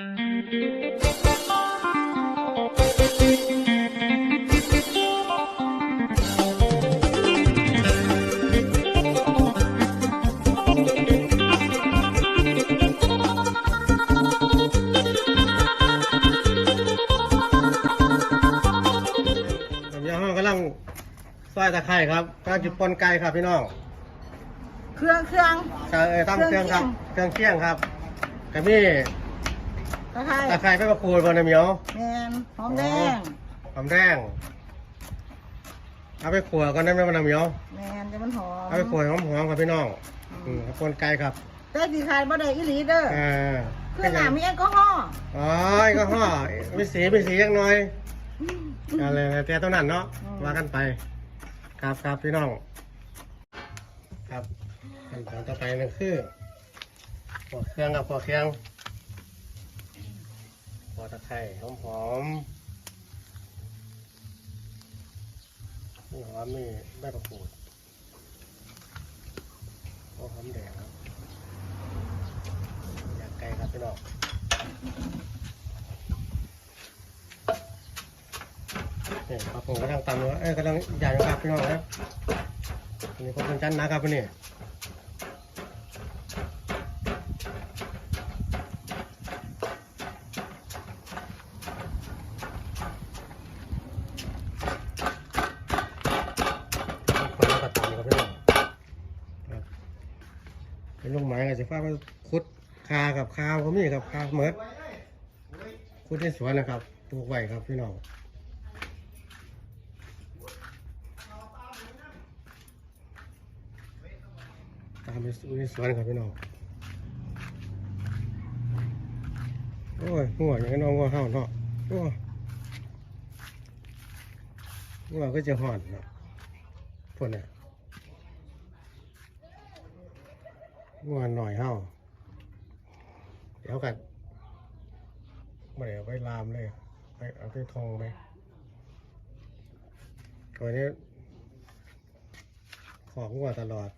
ผมยังกำลังซอยตะไคร่ครับกำลังจุดปนไก่ครับพี่น้องเครื่องเครื่อง เออตั้งเครื่องครับ เครื่องเคี่ยงครับกระมี่ ตะไคร้ตะไคร่ไปประคูดบนน้ำเหนียวแมนหอมแดงหอมแดงเอาไปขัวก่อนได้ไหมมันน้ำเหนียวแมนจะมันหอมเอาไปขัวหอมหอมๆครับพี่น้องอืมครับปนไก่ครับแต่สีขายบ่ได้อีหลีเด้ออ่าเครื่องหนามีแอลกอฮอล์อ๋อก็ห่อมีสีมีสียังน้อยอะไรนะแต่ตัวนั้นเนาะว่ากันไป ครับครับพี่น้อง ครับขั้นตอนต่อไปนั่นคือปอกเครื่องกับปอกเครื่องป อตะไคร้หอมหอมนี่หอมนี่ใบประกูดโอ้หอมแดงครับอยากไก่ครับพี่น้องนี่ครับผมกำลังตำอยู่เอ้ยกำลังใหญ่อยู่ครับพี่น้องครับอันนี้ผมเป็นจันนะครับวันนี้คนแล้วก็ตำครับพี่น้องครับเป็นลู กไม้กับสิฟ้าไปคุดคากับคาวก็มีกับคาเหมือดคุดในสวนนะครับปลูกไว้ครับพี่น้องตามไปในสวนครับพี่น้องโอ้ยหัวอย่างน้องหัวเห่าเนาะโอ้หัวก็จะห่อนเนาะพวกเนี่ย หัวหน่อยเห่าเดี๋ยวกันไม่ได้เอาไปลามเลยไปเอาไปทองไปตัวนี้ของหัวตลอด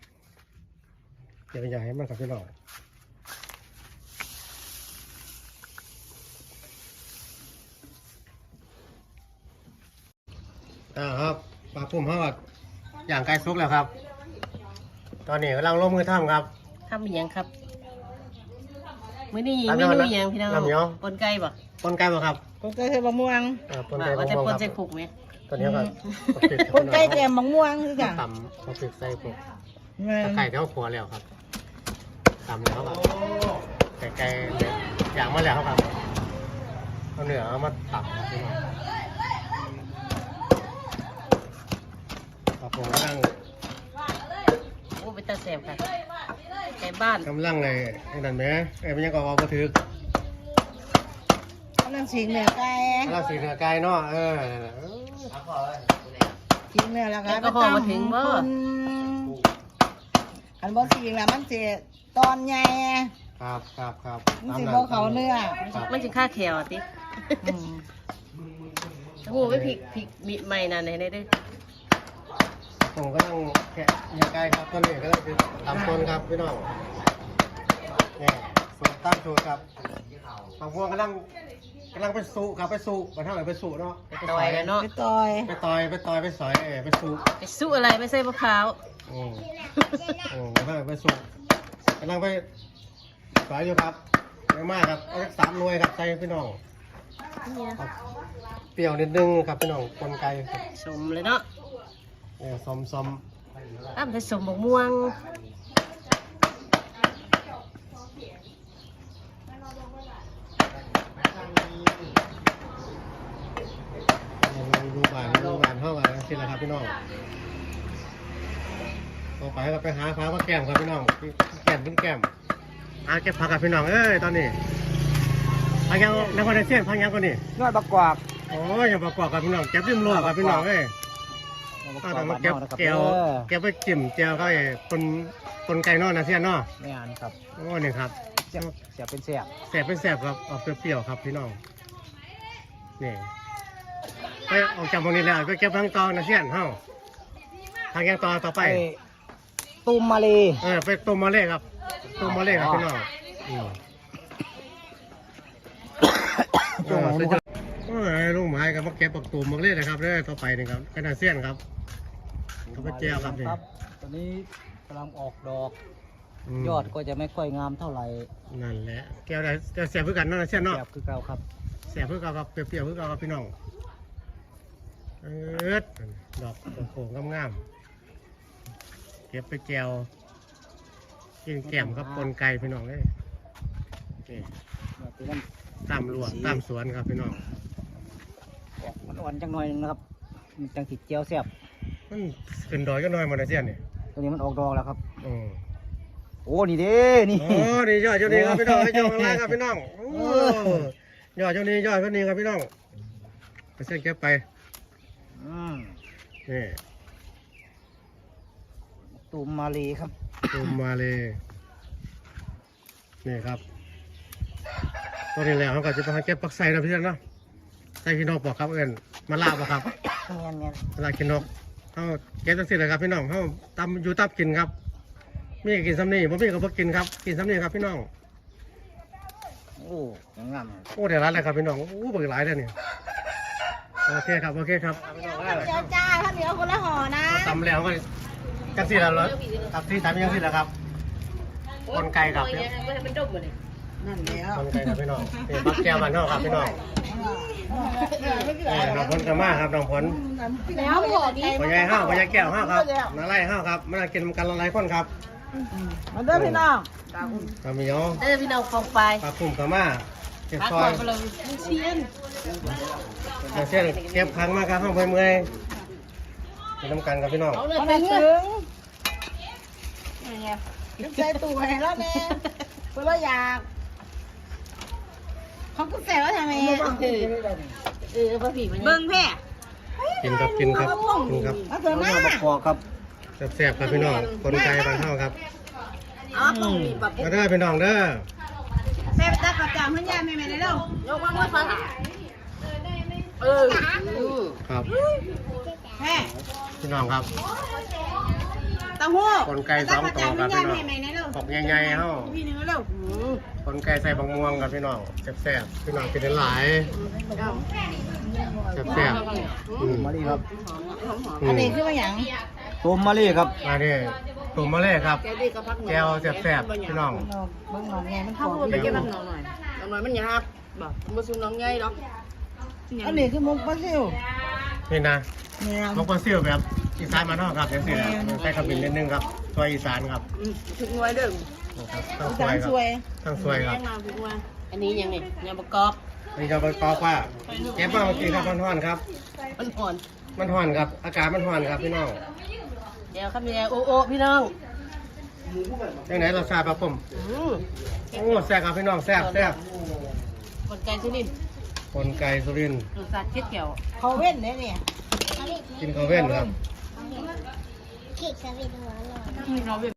อย่าไปใหญ่ให้มันกับพี่น้องอ่าครับปลาพุ่มทอดอย่างไก่ซุกแล้วครับ ตอนนี้กำลังลงมือทำครับ ทำอีหยังครับมื้อนี้ทำเมยอดนูนะอีหยังพี่น้องน้ำเหนียว ปนไก่บ่ปนไก่บ่ครับคนไก่ใส่บะม่วงอ่าปนว่าไก่ว่าแต่บ่ปนคใส่รับผุกไหมตัวนี้ก็เอาปิดคนไก่แจมบะม่วงคือกันตำเอาปิดใส่พวกแม่นตะไก่เท่าขัวแล้วครับตำแล้วครับไก่ไก่เดี๋ยวอย่างมาแล้วครับเอาเนื้อเอามาตับครับพี่น้องครับผมกำลังโอ้เป็นตาแสบค่ะไก่บ้านกำลังเลยไอ้นั่นไหมไอ้เป็นยังก็เอาไปถือกำลังสิงเนื้อไก่กำลังสีเนื้อไก่เนาะเออสิงเนื้อแล้วก็แอลกอฮอล์มาถึงบ่คนอันบ่สิงแล้วมันสิตอนใหญ่ครับครับครับมันสิบ่เขาเนื้อครับมันจะฆ่าแขวอะติอืมโอ้โหไปพริกพริกมีใหม่น่ะไหนๆเด้อ ผมกำลังแกะเนื้อไก่ครับตอนนี้ก็คือตำต้นครับพี่น้องเนี่ยสูตรตั้งสูตรครับบางพวกกำลังกำลังไปสูครับไปสูมาทำอะไรไปสูเนาะไปต่อยแล้วเนาะไปต่อยไปต่อยไปต่อยไปสอยเออไปสูไปสู้อะไรไม่ใส่มะพร้าวอืมอืมกำลังไปสูกำลังไปสอยอยู่ครับเยอะมากครับเอาสักสามหน่วยครับใจพี่น้องนี่นะครับเปรี้ยวนิดนึงครับพี่น้องคนไก่ครับสมเลยเนาะ เนี่ยซอมซอมอ้าวผสมบกม่วงดูบานดูบานเท่ากันสิละครับพี่น้องต่อไปก็ไปหาฟ้ามาแก้มครับพี่น้องแก้มเป็นแก้มหาเก็บผักกับพี่น้องเอ้ยตอนนี้พักยังนครเชียนพักยังก่อนนี่นวดประกอบโอ้ยอย่าประกอบกับพี่น้องเก็บริมรั้วกับพี่น้องเอ้ย ถ้าต้องมาเก็บแก้วเก็บไปจิ้มแก้วก็ไอ้คนคนไก่นอกนะเชียนเนาะไม่อ่านครับโอ้นี่ครับเสียบเสียบเป็นเสียบแสบเป็นแสบครับออกเปรี้ยวๆครับพี่น้องนี่ไปออกจากตรงนี้แล้วไปเก็บพังตอนะเชียนเฮ้าทางยังต่อต่อไปไปตูมมาเลยเออไปต้มมาเล่ครับต้มมาเล่ครับพี่น้องอืมดสุดยอดโอ้ ยลุงหมายกับมาเก็บปักตูมมาเลยนะครับเด้อต่อไปนี่ครับขนาดเสี้ยนครับเขาไปแจวครับนี่ตอนนี้กำลังออกดอกมยอดก็จะไม่ค่อยงามเท่าไหร่นั่นแหละแก้วได้แก้วเสียบเพื่อกันเนั่นเสี้ยนเนาะแสบคือเก่าครับเสียบเพื่อกันครับเปรี้ยวๆเพื่อกันครับพี่น้องเอิดดอกโค้งๆงามๆเก็บไปแจวกินแก้มครับปนไก่พี่น้องเลยนี่เนี่ยตัวนั้นตามลวกตามสวนครับพี่น้อง ออกมันอ่อนจังหน่อยนึงนะครับมันจังติดเจียวแสบมันขึ้นดอยก็น้อยหมาเลยเสี้ยนนี่ตัวนี้มันออกดอกแล้วครับ อืมโอ้นี่เด้นี่โอ้นี่ยอดเจ้านี้ครับพี่น้องให้เจ้าอะไรครับพี่น้องโอ้ยอดเจ้านี้ยอดเจ้านี้ครับพี่น้องไปเส้นเก็บไปอืมนี่ตูมมาลีครับตูมมาเลยนี่ครับตัวนี้แล้วเขาก็จะไปหาเก็บปักใส่นะพี่น้องเนาะ ใส่ขี้นกบอกครับเอิญมาลาบบอกครับเงียนเงียนมาลาขี้นกเขาเก็บตั้งสิเลยครับพี่น้องเขาตำอยู่ตับกินครับ มีก็กินซ้ำนี่ผมมีก็บ่กินครับ กินซ้ำนี่ครับพี่น้อง โอ้ยังงามเลยโอ้เดี๋ยวร้านเลยครับพี่น้อง โอ้เบิกหลายเลยนี่โอเคครับ โอเคครับเจ้าจ้าข้าวเหนียวคนละห่อนะตำแล้วก็กันสิแล้วเหรอครับที่ตำยังสิแล้วครับ คนไก่ครับเนี่ยให้มันดมมาเลย นั่นแล้วคนไก่ครับพี่น้องนี่บักแก้วบ้านนอกครับพี่น้องนี่น้องพลกระมาครับน้องพลแล้วหมดไก่พ่อใหญ่ห้าวพ่อใหญ่แก้วห้าวครับนาไล่ห้าวครับมากินกันหลายคนครับมันเด้อพี่น้องตำเหมียวเออพี่น้องฟองไฟปลาปุ่มกระมาเก็บพักซอก่อยนไปเลยลูกเชียนเดี๋ยวเส้นเก็บครั้งมาครับห้องเมื่อยๆเป็นน้ำกันครับพี่น้องเอาเลยมันไปถึเถอะงใส่ตู้ให้แล้วแม่เพื่อเราอยาก เขาก็แซวว่าทำไมเออเออพระผีมันเบิ้งแพ่กินครับกินครับกินครับเอาเถอะมาบักคอครับแซ่บๆครับพี่น้องคนไก่บ้านเฮาครับอ๋อต้องมีแบบมาเด้อพี่น้องเด้อแม่ตาขับจามเพื่อนยาแม่แม่ได้แล้วยกมาเมื่อฟังเออครับแม่พี่น้องครับเต้าหู้คนไก่สองตัวครับพี่น้องแม่แม่ได้แล้วปอกใหญ่ๆเฮาพี่หนึ่งแล้วคนไก่ใส่บางม่วงครับพี่น้องแซ่บๆพี่น้องกินได้หลายแซ่บๆอืมมาลีครับอือันมนี้คือว่าอย่างตูมมาลีครับมาดิตุ่มมาเลยครับแกดีกับพักหน่อยแก้วแซ่บๆพี่น้องเบิ้งหน่อยไงมันถ้าขอพูดไปเก็บพักหน่อยหน่อยหน่อยมันหยาบบอกมาสูน้องใหญ่หรอกอันนี้คือมุกปลาซิวนี่นะเนี่ยมกปลาซิ่วแบบ อีสานมานนอกครับอย่างนี้นะใส่ขมิ้นนิดนึงครับซอยอีสานครับถึงหน่วยเด้อครับทั้งซสาอยมครับสวยทั้งซอยครับอันนี้ยังไงยังประกอบนี่จะไปกอกว่าเก็บมาเมื่อกี้ครับมันห่อนครับ มันอ่อนมันห่อนครับ อากาศมันห่อนครับพี่น้องเดี๋ยวครับเดี๋ยวโอ้โอ้พี่น้องยังไหนเราทราบครับผมโอ้แซ่บครับพี่น้องแซ่บแซ่บคนไก่ที่นี่คนไก่สุรินทร์รสชาติเค็ดเกี่ยวเขาเว้นเนี่ยเนี่ยกินข้าวเว้นครับ เราเป็น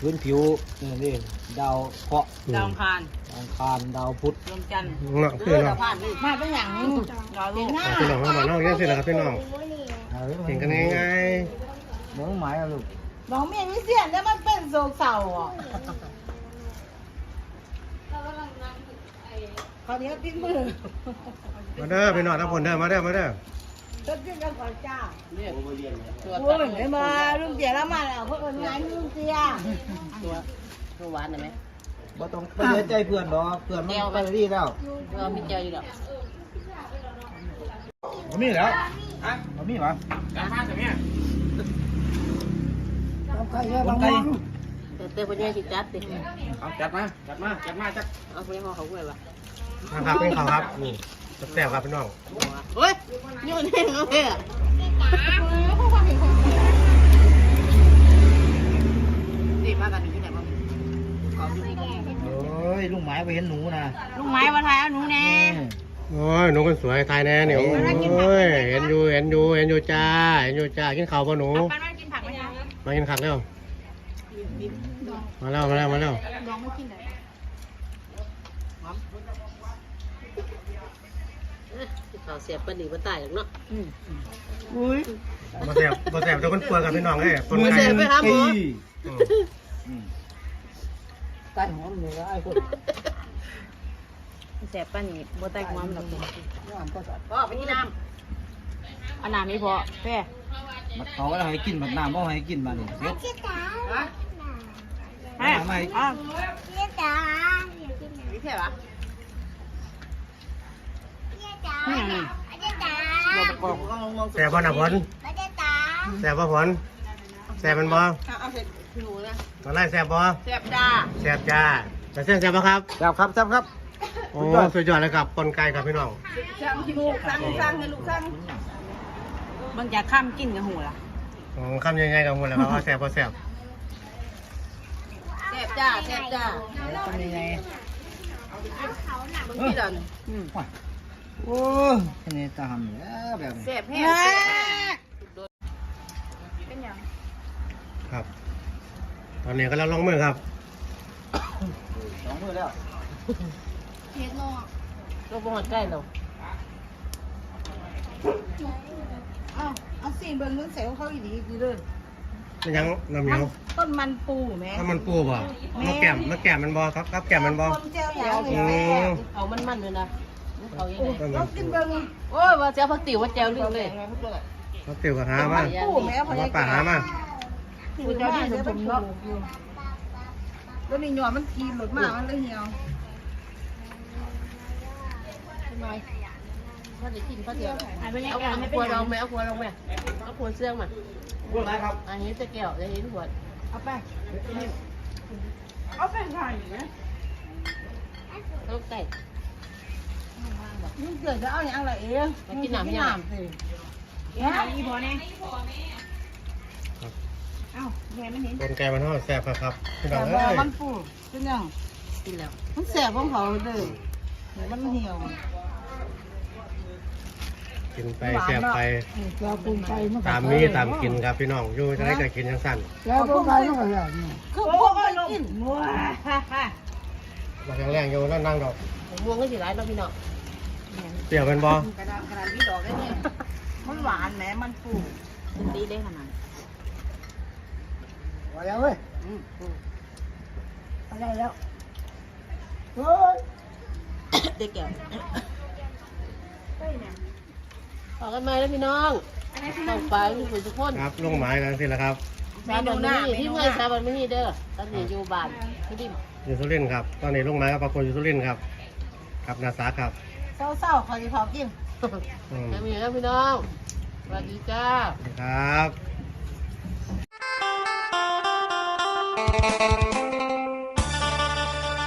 พื้นผิวนี่นี่ดาวเคราะห์ดาวคารดาวอังคารดาวพุธดวงจันทร์เนาะคือดาเนาะวพานนี่มาเป็นอย่างดาวลูกพี่น้องเข้ามาเนาะยังสิล่ะครับพี่น้องกินกันง่ายเมืองหมายอะลูกน้องเมียวิเศษแล้วมันเป็นโศกเศร้าอะเขาเนี้ยปิ้นมือๆมาเด้อพี่น้องทุกคนเด้อมาเด้อมาเด้อ ต้นจิ้งกันก่อนจ้าเนี่ยตัวโอ้ยไม่มาลุงเจียแล้วมาแล้วเพื่อนงานลุงเจียตัวตัวหวานเห็นไหมบ่ต้องไปเสียใจเพื่อนดอกเพื่อนมันไปดีแล้วตัวมีเจลอยู่แล้วบ่มีแล้วบ่มีหรอคนไก่เติมเติมไปเนี่ยจิจัดดิเอาจัดมาจัดมาจัดมาจัดเอาไปห่อเขาไว้ปะนะครับเป็นข้าวครับนี่แซ่บครับพี่น้องเฮ้ย นี่มันเองเอาเลยอะนี่มากันอยู่ที่ไหนบ้างโอ้ยลุงหมายไปเห็นหนูนะลุงไม้มาทายเอาหนูแน่ โอ้ยหนูคนสวยตายแน่เนี่ยโอ้ยเห็นอยู่เห็นอยู่เห็นอยู่จ้าเห็นอยู่จ้ากินข้าวป่ะหนูมันมันกินผักไหมคะมากินข้าวเร็วมาแล้วมาแล้วมาแล้วลองไม่กินเลยเขาเสียบปนีมาตายหรอกเนาะอุ้ยมาแซ่บมาแซ่บแต่คนเปลือกกับพี่น้องเอ้ยคนมาไก่เสียบไปหาหมออืมใต้หอมเลยไอ้คนแสบป้านี่บ่แต่ความหรอกพ่อไปที่น้อันน้ำไม่พอแพ่บัดเขาก็ให้กินบัดน้ำบ่ให้กินมานี่เสียำฮะแม่อ้าวนี่ใช่ปะ อืมเราประกอบแซ่บบ่น่ะผลแซ่บบ่ผลแซ่บมันบ่เอาเสร็จหนูนะตอนแรกแซ่บบ่แซ่บจ้าแซ่บจ้าแต่เส้นแซ่บบ่ครับแซ่บครับแซ่บครับโอ้สุดยอดเลยครับคนไก่ครับพี่น้องสั่งลูกสั่งสั่งให้ลูกสั่งมันจะข้ามกินกับหูล่ะอ๋อคำยังไงกับหมดแล้วครับว่าแซ่บบ่แซ่บแซ่บจ้าแซ่บจ้าทำยังไงบางทีเดินอืม โอ้ยแค่นี้ตาทำแล้วแบบนี้แซ่บแห้งเป็นยังครับ ตอนนี้ก็เราลงมือครับสองมือแล้วเราบ่มาใกล้เราอ้าวเอาสิเบิ่งนึงเสียวเขาอีดีดีเลยมันยังน้ำเหนียวต้นมันปูแม่ถ้ามันปูบ่มะแก้มมะแก้มมันบ่ครับครับแก้มมันบ่ต้มเจียวหยางอืมเอามันมันเลยนะ เขายังไงต้นต้มัอนงกิปูนเบิ่งโอ้ยว่าเจ้าพักติ๋วว่าแจวลืมเลยเขาติวกับหามาปูแม่พเอายามาป่าหามาปูเจ้าที่สมบูรณ์เนาะแล้วนี่หยอดมันทีหลุดมามันเลยเหี่ยวทำไมถ้าจะกินข้าวเดียวเอาเอาครัวลองไหมเอาครัวลองไหมเอาครัวเสื่องมาพูดอะไรครับ อันนี้จะแก้วจะเห็นหัวเอาไปเอาไปทานนะต้องไก่นี่เกิดจะเอาอย่างไรเอ๊ะมากินน้ำยังสิเอ๊ะอีพอเนี่ยเอ้าแม่ไม่เห็นคนไก่มันทอดแซ่บครับพี่น้แต่องว่าเอ้ยมันปูเป็นยังกินแล้วมันแสบของเขาเลยมันเหี่ยวกินไปแซ่บไปเราปูนไปมันตามมีตามกินครับพี่น้องอยู่จะได้ก็กินจังสั้นแล้วปูนไปมันก็แบบนี้คือพวกมันกินว้าฮ่าฮ่า มาแรงๆอยู่นั่งนั่งดอกผมม่วงก็สิร้ายเราพี่น้องเปรี้ยวเป็นบ่กระดานกระดานที่ดอกได้เนี่ยมันหวานแหมมันปูมันดีได้ขนาดว่าแล้วเว้ยอะไรแล้วเฮ้ยเด็กแก้วออกกันไหมแล้วพี่น้องต้องไปทุกคนทุกคนครับลงหมายกันสิละครับ สาบันไม่นี่ที่เมื่อยสาบันไม่นี่เด้อตอนนี้อยู่บ้านพี่ดิมอยู่สุรินทร์ครับ ตอนนี้ลงหมายกับปรากฏอยู่สุรินทร์ครับ ครับนาสาครับเศร้าๆเขาจะพอกินอืมจะมีแล้วพี่น้องสวัสดีจ้า ครับ